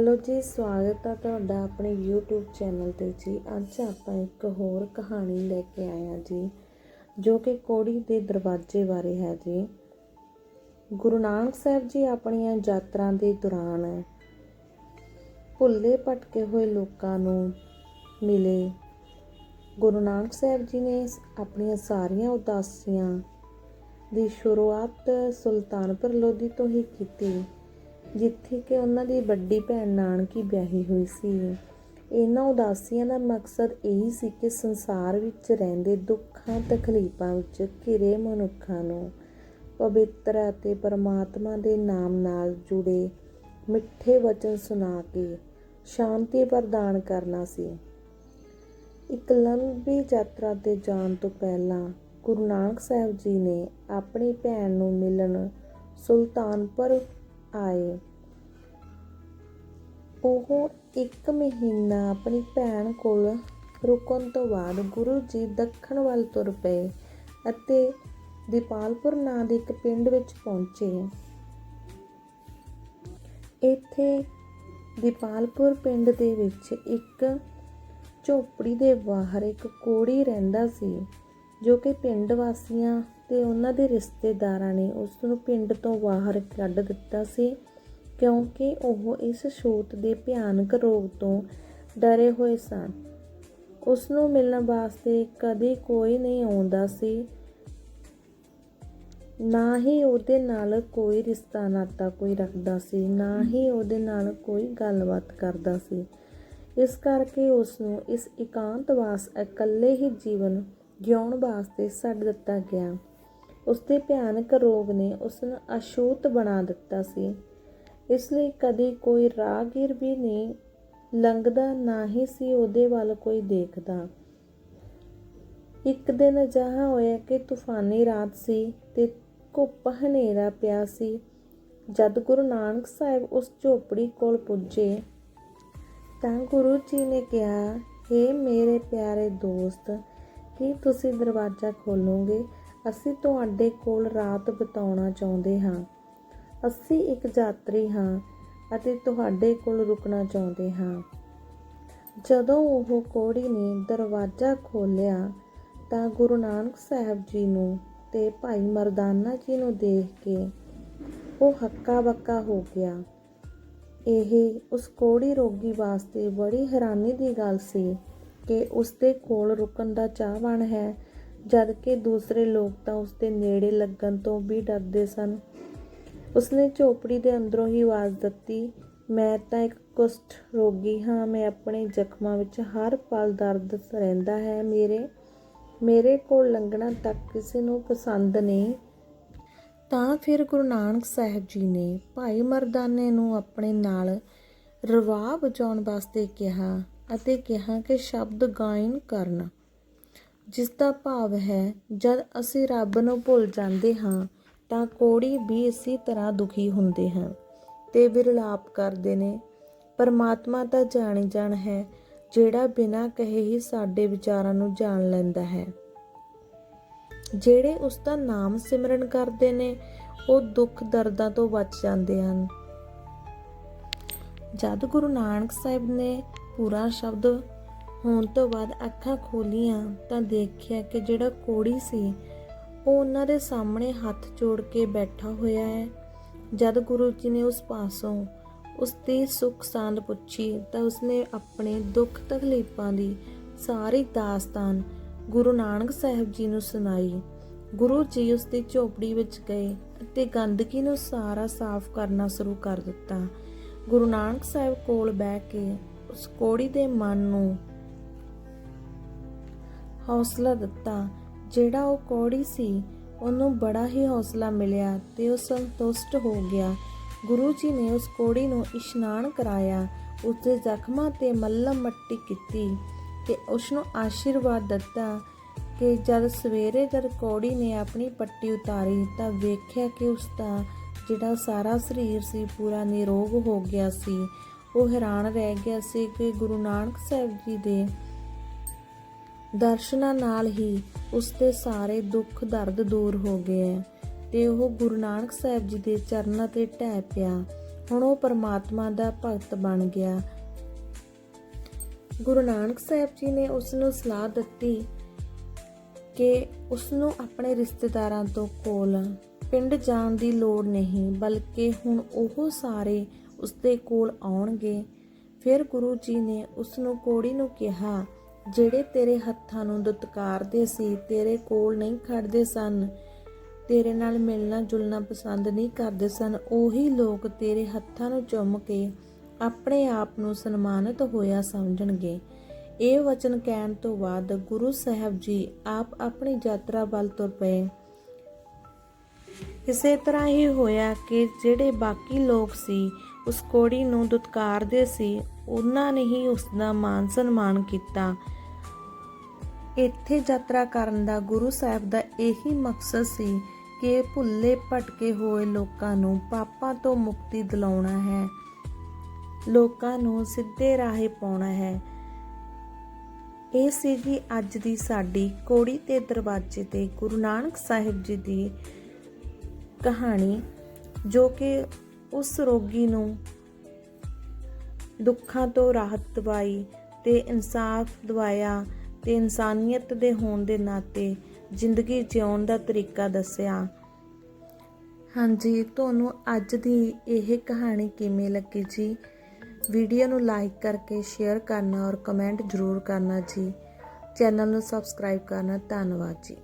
Hello ਜੀ, ਸਵਾਗਤ ਹੈ ਤੁਹਾਡਾ ਆਪਣੇ YouTube ਚੈਨਲ ਤੇ ਜੀ। ਅੱਜ ਆਪਾਂ ਇੱਕ ਹੋਰ ਕਹਾਣੀ ਲੈ ਕੇ ਆਏ ਹਾਂ ਜੀ, ਜੋ ਕਿ ਕੋੜੀ ਦੇ ਦਰਵਾਜ਼ੇ ਬਾਰੇ ਹੈ ਜੀ। ਗੁਰੂ ਨਾਨਕ ਸਾਹਿਬ ਜੀ ਆਪਣੀਆਂ ਯਾਤਰਾ ਦੇ ਦੌਰਾਨ ਭੁੱਲੇ ਭਟਕੇ ਹੋਏ ਲੋਕਾਂ ਨੂੰ ਮਿਲੇ। ਗੁਰੂ ਨਾਨਕ ਸਾਹਿਬ ਜੀ ਨੇ ਆਪਣੀਆਂ ਸਾਰੀਆਂ ਉਦਾਸੀਆਂ ਦੀ ਸ਼ੁਰੂਆਤ ਸੁਲਤਾਨਪੁਰ ਲੋਧੀ ਤੋਂ ਹੀ ਕੀਤੀ। ਜਿੱਥੇ ਕਿ ਉਹਨਾਂ ਦੀ ਵੱਡੀ ਭੈਣ ਨਾਨਕੀ ਵਿਆਹੀ ਹੋਈ ਸੀ। ਇਹਨਾਂ ਉਦਾਸੀਆਂ ਦਾ ਮਕਸਦ ਇਹੀ ਸੀ ਕਿ ਸੰਸਾਰ ਵਿੱਚ ਰਹਿੰਦੇ ਦੁੱਖਾਂ, ਤਕਲੀਫਾਂ ਵਿੱਚ ਘਿਰੇ ਮਨੁੱਖਾਂ ਨੂੰ ਪਵਿੱਤਰ ਅਤੇ ਪਰਮਾਤਮਾ ਦੇ ਨਾਮ ਨਾਲ ਜੁੜੇ ਮਿੱਠੇ ਵਚਨ ਸੁਣਾ ਕੇ ਸ਼ਾਂਤੀ ਪ੍ਰਦਾਨ ਕਰਨਾ ਸੀ। ਇੱਕ ਲੰਬੀ ਯਾਤਰਾ ਤੇ ਜਾਣ ਤੋਂ ਪਹਿਲਾਂ ਗੁਰੂ ਨਾਨਕ ਸਾਹਿਬ ਜੀ ਨੇ ਆਪਣੀ ਭੈਣ ਨੂੰ ਮਿਲਣ ਸੁਲਤਾਨਪੁਰ ਆਏ। ਉਹ ਇੱਕ ਮਹੀਨਾ ਆਪਣੀ ਭੈਣ ਕੋਲ ਰੁਕਣ ਤੋਂ ਬਾਅਦ ਗੁਰੂ ਜੀ ਦੱਖਣ ਵੱਲ ਤੁਰ ਪਏ ਅਤੇ ਦੀਪਾਲਪੁਰ ਨਾਂ ਦੇ ਇੱਕ ਪਿੰਡ ਵਿੱਚ ਪਹੁੰਚੇ। ਇੱਥੇ ਦੀਪਾਲਪੁਰ ਪਿੰਡ ਦੇ ਵਿੱਚ ਇੱਕ ਝੋਪੜੀ ਦੇ ਬਾਹਰ ਇੱਕ ਕੋੜੀ ਰਹਿੰਦਾ ਸੀ, ਜੋ ਕਿ ਪਿੰਡ ਵਾਸੀਆਂ ਤੇ ਉਹਨਾਂ ਦੇ ਰਿਸ਼ਤੇਦਾਰਾਂ ਨੇ ਉਸ ਨੂੰ ਪਿੰਡ ਤੋਂ ਬਾਹਰ ਕੱਢ ਦਿੱਤਾ ਸੀ। ਕਿਉਂਕਿ ਉਹ ਇਸ ਛੂਤ ਦੇ ਭਿਆਨਕ ਰੋਗ ਤੋਂ ਡਰੇ ਹੋਏ ਸਨ। ਉਸ ਨੂੰ ਮਿਲਣ ਵਾਸਤੇ ਕਦੇ ਕੋਈ ਨਹੀਂ ਆਉਂਦਾ ਸੀ, ਨਾ ਹੀ ਉਹਦੇ ਨਾਲ ਕੋਈ ਰਿਸ਼ਤਾ ਨਾਤਾ ਕੋਈ ਰੱਖਦਾ ਸੀ, ਨਾ ਹੀ ਉਹਦੇ ਨਾਲ ਕੋਈ ਗੱਲਬਾਤ ਕਰਦਾ ਸੀ। ਇਸ ਕਰਕੇ ਉਸ ਨੂੰ ਇਸ ਇਕਾਂਤਵਾਸ ਇਕੱਲੇ ਹੀ ਜੀਵਨ ਜਿਉਣ ਵਾਸਤੇ ਛੱਡ ਦਿੱਤਾ ਗਿਆ। ਉਸ ਦੇ ਭਿਆਨਕ ਰੋਗ ਨੇ ਉਸ ਨੂੰ ਅਛੂਤ ਬਣਾ ਦਿੱਤਾ ਸੀ। ਇਸ ਲਈ ਕਦੀ ਕੋਈ ਰਾਹਗੀਰ ਵੀ ਨਹੀਂ ਲੰਘਦਾ, ਨਾ ਹੀ ਸੀ ਉਹਦੇ ਵੱਲ ਕੋਈ ਦੇਖਦਾ। ਇੱਕ ਦਿਨ ਅਜਿਹਾ ਹੋਇਆ ਕਿ ਤੂਫਾਨੀ ਰਾਤ ਸੀ ਤੇ ਘੁੱਪ ਹਨੇਰਾ ਪਿਆ ਸੀ। ਜਦ ਗੁਰੂ ਨਾਨਕ ਸਾਹਿਬ ਉਸ ਝੋਪੜੀ ਕੋਲ ਪੁੱਜੇ, ਤਾਂ ਗੁਰੂ ਜੀ ਨੇ ਕਿਹਾ हे ਮੇਰੇ ਪਿਆਰੇ ਦੋਸਤ, ਕੀ ਤੁਸੀਂ ਦਰਵਾਜ਼ਾ ਖੋਲੋਗੇ? ਅਸੀਂ ਤੁਹਾਡੇ ਕੋਲ ਰਾਤ ਬਿਤਾਉਣਾ ਚਾਹੁੰਦੇ ਹਾਂ। ਅਸੀਂ ਇੱਕ ਯਾਤਰੀ ਹਾਂ ਅਤੇ ਤੁਹਾਡੇ ਕੋਲ ਰੁਕਣਾ ਚਾਹੁੰਦੇ ਹਾਂ। ਜਦੋਂ ਉਹ ਕੋੜੀ ਨੇ ਦਰਵਾਜ਼ਾ ਖੋਲ੍ਹਿਆ ਤਾਂ ਗੁਰੂ ਨਾਨਕ ਸਾਹਿਬ ਜੀ ਨੂੰ ਤੇ ਭਾਈ ਮਰਦਾਨਾ ਜੀ ਨੂੰ ਦੇਖ ਕੇ ਉਹ ਹੱਕਾ ਬੱਕਾ ਹੋ ਗਿਆ। ਇਹ ਉਸ ਕੋੜੀ ਰੋਗੀ ਵਾਸਤੇ ਬੜੀ ਹੈਰਾਨੀ ਦੀ ਗੱਲ ਸੀ ਕਿ ਉਸ ਦੇ ਕੋਲ ਰੁਕਣ ਦਾ ਚਾਹਵਾਨ ਹੈ ਜਦ ਕਿ ਦੂਸਰੇ ਲੋਕ ਤਾਂ ਉਸ ਦੇ ਨੇੜੇ ਲੱਗਣ ਤੋਂ ਵੀ ਡਰਦੇ ਸਨ। ਉਸਨੇ ਝੋਪੜੀ ਦੇ ਅੰਦਰੋਂ ਹੀ ਆਵਾਜ਼ ਦਿੱਤੀ, ਮੈਂ ਤਾਂ ਇੱਕ ਕੁਸ਼ਟ ਰੋਗੀ ਹਾਂ, ਮੈਂ ਆਪਣੇ ਜ਼ਖਮਾਂ ਵਿੱਚ ਹਰ ਪਲ ਦਰਦ ਰਹਿੰਦਾ ਹੈ। ਮੇਰੇ ਮੇਰੇ ਕੋਲ ਲੰਘਣਾ ਤੱਕ ਕਿਸੇ ਨੂੰ ਪਸੰਦ ਨਹੀਂ। ਤਾਂ ਫਿਰ ਗੁਰੂ ਨਾਨਕ ਸਾਹਿਬ ਜੀ ਨੇ ਭਾਈ ਮਰਦਾਨੇ ਨੂੰ ਆਪਣੇ ਨਾਲ ਰਵਾ ਬਚਾਉਣ ਵਾਸਤੇ ਕਿਹਾ ਅਤੇ ਕਿਹਾ ਕਿ ਸ਼ਬਦ ਗਾਇਨ ਕਰਨ ਜਿਸ ਦਾ ਭਾਵ ਹੈ, ਜਦ ਅਸੀਂ ਰੱਬ ਨੂੰ ਭੁੱਲ ਜਾਂਦੇ ਹਾਂ ਤਾਂ ਕੋੜੀ ਵੀ ਇਸੇ ਤਰ੍ਹਾਂ ਦੁਖੀ ਹੁੰਦੇ ਹਨ ਤੇ ਵਿਰਲਾਪ ਕਰਦੇ ਨੇ। ਪਰਮਾਤਮਾ ਤਾਂ ਜਾਣੀ ਜਾਣ ਹੈ, ਜਿਹੜਾ ਬਿਨਾਂ ਕਹੇ ਹੀ ਸਾਡੇ ਵਿਚਾਰਾਂ ਨੂੰ ਜਾਣ ਲੈਂਦਾ ਹੈ। ਜਿਹੜੇ ਉਸ ਦਾ ਨਾਮ ਸਿਮਰਨ ਕਰਦੇ ਨੇ, ਉਹ ਦੁੱਖ ਦਰਦਾਂ ਤੋਂ ਬਚ ਜਾਂਦੇ ਹਨ। ਜਦ ਗੁਰੂ ਨਾਨਕ ਸਾਹਿਬ ਨੇ ਪੂਰਾ ਸ਼ਬਦ ਹੋਣ ਤੋਂ ਬਾਅਦ ਅੱਖਾਂ ਖੋਲੀਆਂ ਤਾਂ ਦੇਖਿਆ ਕਿ ਜਿਹੜਾ ਕੋੜੀ ਸੀ ਉਹ ਉਹਨਾਂ ਦੇ ਸਾਹਮਣੇ ਹੱਥ ਜੋੜ ਕੇ ਬੈਠਾ ਹੋਇਆ ਹੈ। ਜਦ ਗੁਰੂ ਜੀ ਨੇ ਉਸ ਪਾਸੋਂ ਉਸ ਦੀ ਸੁੱਖ ਸਾਂਦ ਪੁੱਛੀ, ਤਾਂ ਉਸਨੇ ਆਪਣੇ ਦੁੱਖ ਤਕਲੀਫਾਂ ਦੀ ਸਾਰੀ ਦਾਸਤਾਨ ਗੁਰੂ ਨਾਨਕ ਸਾਹਿਬ ਜੀ ਨੂੰ ਸੁਣਾਈ। ਗੁਰੂ ਜੀ ਉਸ ਦੀ ਝੋਪੜੀ ਵਿੱਚ ਗਏ ਅਤੇ ਗੰਦਗੀ ਨੂੰ ਸਾਰਾ ਸਾਫ਼ ਕਰਨਾ ਸ਼ੁਰੂ ਕਰ ਦਿੱਤਾ। ਗੁਰੂ ਨਾਨਕ ਸਾਹਿਬ ਕੋਲ ਬਹਿ ਕੇ ਉਸ ਕੋੜੀ ਦੇ ਮਨ ਨੂੰ ਹੌਸਲਾ ਦਿੱਤਾ ਜਿਹੜਾ ਉਹ ਕੋੜੀ ਸੀ, ਉਹਨੂੰ ਬੜਾ ਹੀ ਹੌਸਲਾ ਮਿਲਿਆ ਤੇ ਉਹ ਸੰਤੁਸ਼ਟ ਹੋ ਗਿਆ। ਗੁਰੂ ਜੀ ਨੇ ਉਸ ਕੋੜੀ ਨੂੰ ਇਸ਼ਨਾਨ ਕਰਾਇਆ ਉਸ ਦੇ ਜ਼ਖਮਾਂ ਤੇ ਮੱਲਮ ਮੱਟੀ ਕੀਤੀ ਤੇ ਉਸ ਨੂੰ ਆਸ਼ੀਰਵਾਦ ਦਿੱਤਾ ਕਿ ਜਦ ਸਵੇਰੇ ਜਦ ਕੋੜੀ ਨੇ ਆਪਣੀ ਪੱਟੀ ਉਤਾਰੀ ਤਾਂ ਵੇਖਿਆ ਕਿ ਉਸ ਦਾ ਜਿਹੜਾ ਸਾਰਾ ਸਰੀਰ ਸੀ, ਪੂਰਾ ਨਿਰੋਗ ਹੋ ਗਿਆ ਸੀ। ਉਹ ਹੈਰਾਨ ਰਹਿ ਗਿਆ ਸੀ ਕਿ ਗੁਰੂ ਨਾਨਕ ਸਾਹਿਬ ਜੀ ਦੇ ਦਰਸ਼ਨਾਂ ਨਾਲ ਹੀ ਉਸ ਦੇ ਸਾਰੇ ਦੁੱਖ ਦਰਦ ਦੂਰ ਹੋ ਗਏ ਹੈ ਤੇ ਉਹ ਗੁਰੂ ਨਾਨਕ ਸਾਹਿਬ ਜੀ ਦੇ ਚਰਨਾਂ ਤੇ ਢਹਿ ਪਿਆ। ਹੁਣ ਉਹ ਪਰਮਾਤਮਾ ਦਾ ਭਗਤ ਬਣ ਗਿਆ। ਗੁਰੂ ਨਾਨਕ ਸਾਹਿਬ ਜੀ ਨੇ ਉਸ ਨੂੰ ਸਲਾਹ ਦਿੱਤੀ ਕਿ ਉਸ ਨੂੰ ਆਪਣੇ ਰਿਸ਼ਤੇਦਾਰਾਂ ਤੋਂ ਕੋਲ ਪਿੰਡ ਜਾਣ ਦੀ ਲੋੜ ਨਹੀਂ, ਬਲਕਿ ਹੁਣ ਉਹ ਸਾਰੇ ਉਸ ਦੇ ਕੋਲ ਆਉਣਗੇ। ਫਿਰ ਗੁਰੂ ਜੀ ਨੇ ਉਸ ਨੂੰ ਕੋੜੀ ਨੂੰ ਕਿਹਾ ਜਿਹੜੇ ਤੇਰੇ ਹੱਥਾਂ ਨੂੰ ਦੁਤਕਾਰਦੇ ਸੀ, ਤੇਰੇ ਕੋਲ ਨਹੀਂ ਖੜਦੇ ਸਨ, ਤੇਰੇ ਨਾਲ ਮਿਲਣਾ ਜੁਲਣਾ ਪਸੰਦ ਨਹੀਂ ਕਰਦੇ ਸਨ, ਉਹੀ ਲੋਕ ਤੇਰੇ ਹੱਥਾਂ ਨੂੰ ਚੁੰਮ ਕੇ ਆਪਣੇ ਆਪ ਨੂੰ ਸਨਮਾਨਿਤ ਹੋਇਆ ਸਮਝਣਗੇ। ਇਹ ਵਚਨ ਕਹਿਣ ਤੋਂ ਬਾਅਦ ਗੁਰੂ ਸਾਹਿਬ ਜੀ ਆਪ ਆਪਣੀ ਯਾਤਰਾ ਵੱਲ ਤੁਰ ਪਏ। ਇਸੇ ਤਰ੍ਹਾਂ ਹੀ ਹੋਇਆ ਕਿ ਜਿਹੜੇ ਬਾਕੀ ਲੋਕ ਸੀ, ਉਸ ਕੋੜੀ ਨੂੰ ਦੁਤਕਾਰਦੇ ਸੀ, ਉਹਨਾਂ ਨੇ ਹੀ ਉਸ ਦਾ ਮਾਨ ਸਨਮਾਨ ਕੀਤਾ। ਇੱਥੇ ਯਾਤਰਾ ਕਰਨ ਦਾ ਗੁਰੂ ਸਾਹਿਬ ਦਾ ਇਹੀ ਮਕਸਦ ਸੀ ਕਿ ਭੁੱਲੇ ਭਟਕੇ ਹੋਏ ਲੋਕਾਂ ਨੂੰ ਪਾਪਾਂ ਤੋਂ ਮੁਕਤੀ ਦਿਲਾਉਣਾ ਹੈ। ਲੋਕਾਂ ਨੂੰ ਸਿੱਧੇ ਰਾਹੇ ਪਾਉਣਾ ਹੈ। ਇਹ ਸੀਗੀ ਅੱਜ ਦੀ ਸਾਡੀ ਕੋੜੀ ਤੇ ਦਰਵਾਜ਼ੇ ਤੇ ਗੁਰੂ ਨਾਨਕ ਸਾਹਿਬ ਜੀ ਦੀ ਕਹਾਣੀ, ਜੋ ਕਿ ਉਸ ਰੋਗੀ ਨੂੰ ਦੁੱਖਾਂ ਤੋਂ ਰਾਹਤ ਦਵਾਈ ਤੇ ਇਨਸਾਫ ਦਵਾਇਆ ਤੇ ਇਨਸਾਨੀਅਤ ਦੇ ਹੋਣ ਦੇ ਨਾਤੇ ਜ਼ਿੰਦਗੀ ਜਿਉਣ ਦਾ ਤਰੀਕਾ ਦੱਸਿਆ। ਹਾਂਜੀ, ਤੁਹਾਨੂੰ ਅੱਜ ਦੀ ਇਹ ਕਹਾਣੀ ਕਿਵੇਂ ਲੱਗੀ ਜੀ? ਵੀਡੀਓ ਨੂੰ ਲਾਈਕ ਕਰਕੇ ਸ਼ੇਅਰ ਕਰਨਾ ਔਰ ਕਮੈਂਟ ਜ਼ਰੂਰ ਕਰਨਾ ਜੀ। ਚੈਨਲ ਨੂੰ ਸਬਸਕ੍ਰਾਈਬ ਕਰਨਾ ਧੰਨਵਾਦ ਜੀ।